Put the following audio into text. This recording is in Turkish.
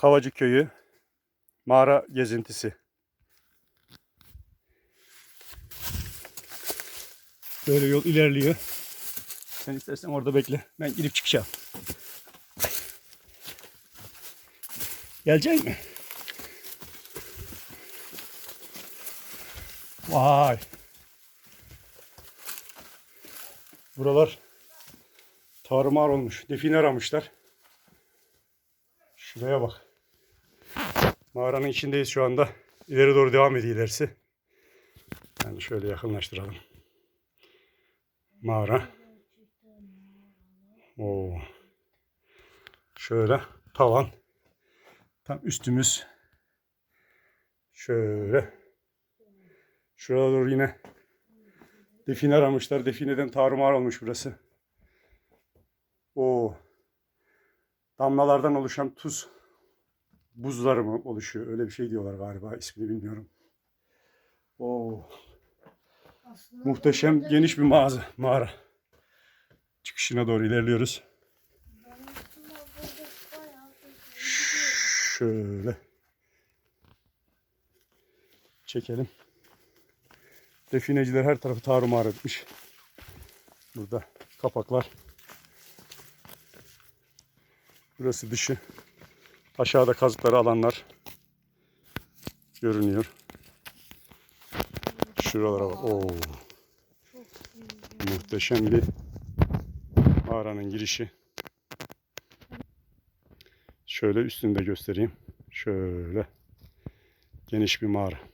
Kavacı Köyü mağara gezintisi. Böyle yol ilerliyor. Sen istersen orada bekle. Ben girip çıkacağım. Gelecek mi? Vay. Buralar tarumar olmuş. Define aramışlar. Şuraya bak. Mağaranın içindeyiz şu anda. İleri doğru devam ediyor ilerisi. Yani şöyle yakınlaştıralım. Mağara. Oo. Şöyle tavan. Tam üstümüz. Şöyle. Şurada doğru yine define aramışlar. Defineden tarumar olmuş burası. O damlalardan oluşan tuz buzları mı oluşuyor? Öyle bir şey diyorlar galiba. ismini bilmiyorum. O muhteşem geniş bir mağaza, mağara. Çıkışına doğru ilerliyoruz. Şöyle çekelim. Defineciler her tarafı tarumar etmiş. Burada kapaklar. Burası dışı. Aşağıda kazıkları alanlar görünüyor. Şuralara bak. Oo. Muhteşem bir mağaranın girişi. Şöyle üstünde göstereyim. Şöyle geniş bir mağara.